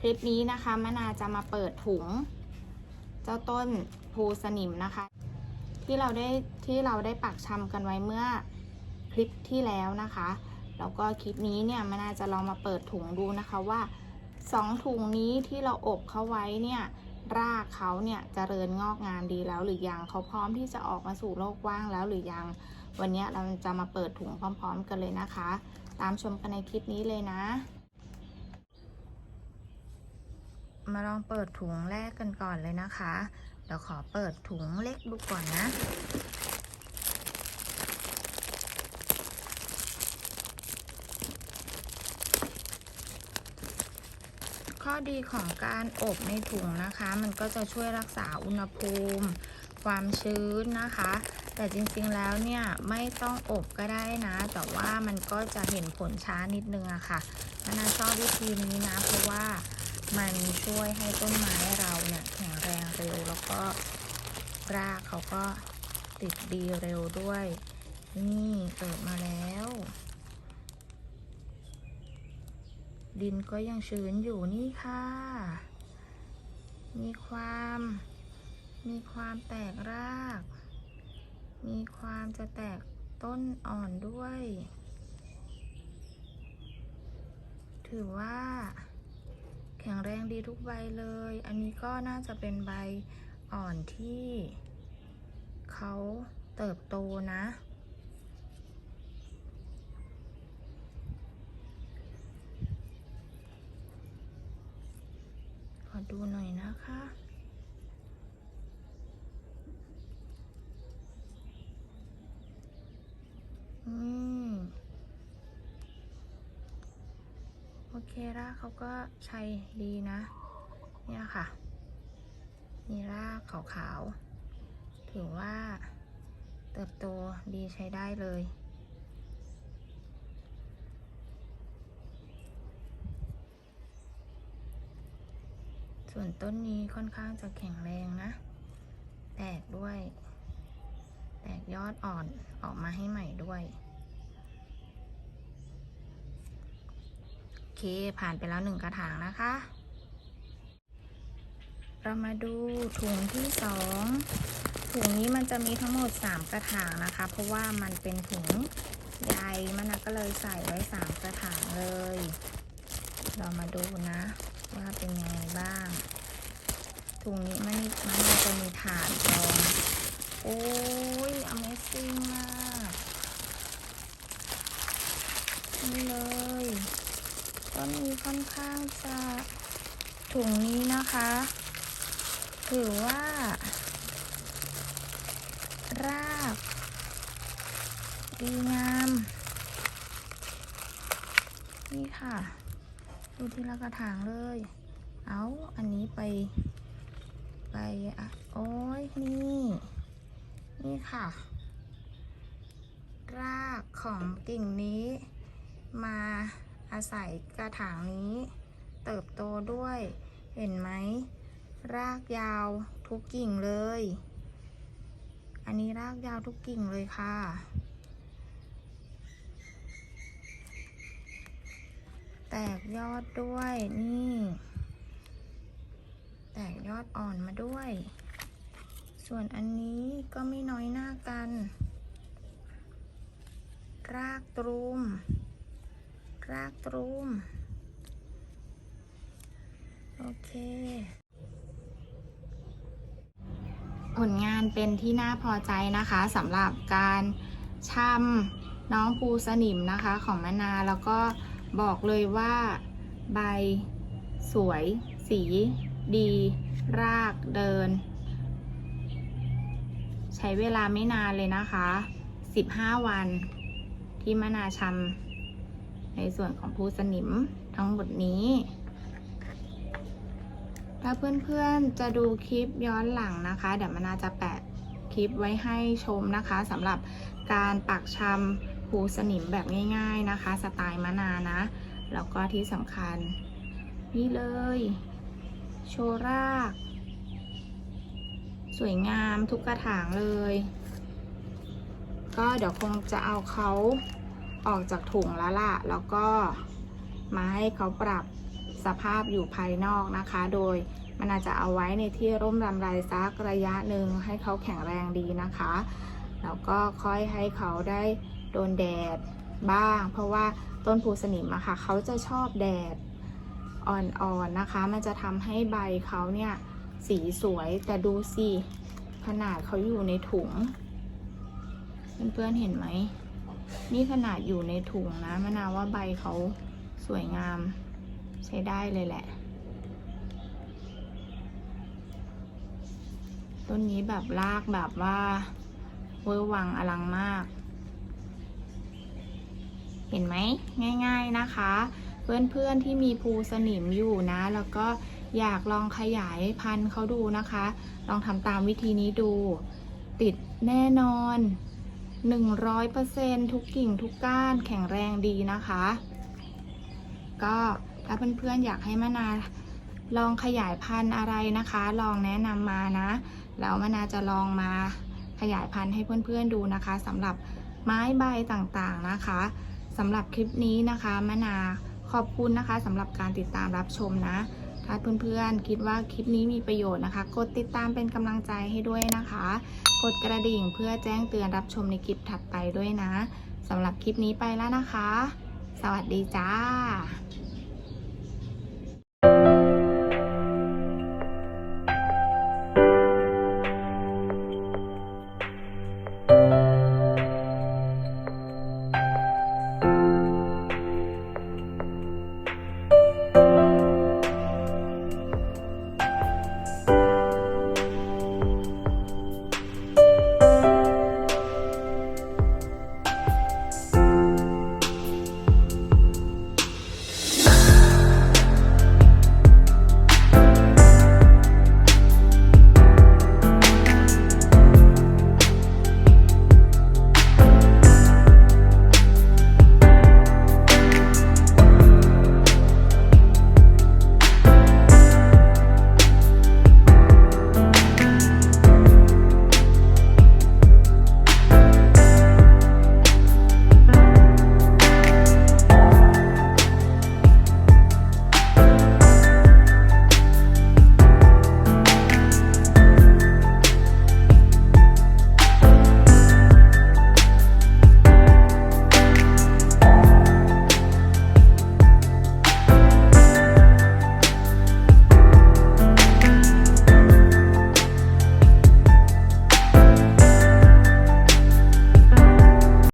คลิปนี้นะคะมะนาจะมาเปิดถุง เจ้าต้นภูสนิมนะคะ ที่เราได้ที่เราได้ปักชำกันไว้เมื่อคลิปที่แล้วนะคะแล้วก็คลิปนี้เนี่ยมะนาจะลองมาเปิดถุงดูนะคะว่าสองถุงนี้ที่เราอบเขาไว้เนี่ยรากเขาเนี่ยจเจริญงอกงามดีแล้วหรือยังเขาพร้อมที่จะออกมาสู่โลกว้างแล้วหรือยัง วันนี้เราจะมาเปิดถุงพร้อม ๆ กันเลยนะคะ ตามชมกันในคลิปนี้เลยนะ มาลองเปิดถุงแรกกันก่อนเลยนะคะ เดี๋ยวขอเปิดถุงเล็กดูก่อนนะ ข้อดีของการอบในถุงนะคะ มันก็จะช่วยรักษาอุณหภูมิ ความชื้นนะคะ แต่จริงๆแล้วเนี่ยไม่ต้องอบก็ได้นะ แต่ว่ามันก็จะเห็นผลช้านิดนึงอะค่ะนาชอบวิธีนี้นะเพราะว่า มันช่วยให้ต้นไม้เราเนี่ยแข็งแรงเร็วแล้วก็รากเขาก็ติดดีเร็วด้วย นี่เปิดมาแล้ว ดินก็ยังชื้นอยู่นี่ค่ะ มีความ มีความแตกราก มีความจะแตกต้นอ่อนด้วย ถือว่า อย่างแรงดีทุกใบเลย อันนี้ก็น่าจะเป็นใบอ่อนที่เขาเติบโตนะ ขอดูหน่อยนะคะ อืม โอ เคราเขาก็ใช้ดีนะ เนี่ยค่ะ มีรากขาวๆ ถือว่าเติบโตดีใช้ได้เลยส่วนต้นนี้ค่อนข้างจะแข็งแรงนะ แตกด้วย แตกยอดอ่อนออกมาให้ใหม่ด้วย โอ เค ผ่านไปแล้วหนึ่งกระถางนะคะ เรามาดูถุงที่สองถุงนี้มันจะมีทั้งหมด 3 กระถางนะคะ เพราะว่ามันเป็นถุงใหญ่มันก็เลยใส่ไว้ 3 กระถางเลย เรามาดูนะ ว่าเป็นยังไงบ้าง ถุงนี้มันมันจะมีฐานรองโอ้ย Amazing มาก นี่เลย ต้นนี้ค่อน ข้างจะถุงนี้นะคะถือว่า ราก ดีงาม นี่ค่ะ ดูทีละกระถางเลย เอาอันนี้ไป ไปอะโอ้ยนี่ นี่ค่ะ รากของกิ่งนี้มา อาศัยกระถางนี้ เติบโตด้วย เห็นไหม รากยาวทุกกิ่งเลย อันนี้รากยาวทุกกิ่งเลยค่ะ แตกยอดด้วยนี่ แตกยอดอ่อนมาด้วย ส่วนอันนี้ก็ไม่น้อยหน้ากัน รากตรุม รากตรุมโอเค ผลงานเป็นที่น่าพอใจนะคะสำหรับการชำน้องภูสนิมนะคะของมะนาแล้วก็บอกเลยว่าใบสวย สี ดี รากเดิน ใช้เวลาไม่นานเลยนะคะ 15 วันที่มะนาชำ ในส่วนของภูสนิมทั้งหมดนี้ ถ้าเพื่อนๆจะดูคลิปย้อนหลังนะคะ เดี๋ยวมนาจะแปะคลิปไว้ให้ชมนะคะสำหรับการปักชำภูสนิมแบบง่าย ๆนะคะ สไตล์มะนานะ แล้วก็ที่สำคัญ นี่เลย โชราก สวยงามทุกกระถางเลย ก็เดี๋ยวคงจะเอาเขา ออกจากถุงแล้วล่ะ แล้วก็มาให้เขาปรับสภาพอยู่ภายนอกนะคะ โดยมันอาจจะเอาไว้ในที่ร่มรำไรสักระยะหนึ่งให้เขาแข็งแรงดีนะคะ แล้วก็ค่อยให้เขาได้โดนแดดบ้าง เพราะว่าต้นพูสนิมอะค่ะเขาจะชอบแดดอ่อนๆนะคะ มันจะทำให้ใบเขาเนี่ยสีสวยแต่ดูสิขนาดเขาอยู่ในถุง เพื่อนๆเห็นไหม นี่ขนาดอยู่ในถุงนะมะนาวว่าใบเขาสวยงามใช้ได้เลยแหละ ต้นนี้แบบรากแบบว่าเวอร์วังอลังมาก เห็นไหมง่าย ๆนะคะ เพื่อนๆที่มีภูสนิมอยู่นะ แล้วก็อยากลองขยายพันธุ์เขาดูนะคะ ลองทำตามวิธีนี้ดู ติดแน่นอน 100%ทุกกิ่งทุกก้านแข็งแรงดีนะคะ ก็ถ้าเพื่อนๆอยากให้มะนาลองขยายพันธุ์อะไรนะคะ ลองแนะนำมานะ แล้วมะนาจะลองมาขยายพันธุ์ให้เพื่อนๆดูนะคะสำหรับไม้ใบต่างๆนะคะสำหรับคลิปนี้นะคะมะนาขอบคุณนะคะสำหรับการติดตามรับชมนะ ถ้าเพื่อนๆคิดว่าคลิปนี้มีประโยชน์นะคะ กดติดตามเป็นกำลังใจให้ด้วยนะคะ กดกระดิ่งเพื่อแจ้งเตือนรับชมในคลิปถัดไปด้วยนะสำหรับคลิปนี้ไปแล้วนะคะ สวัสดีจ้า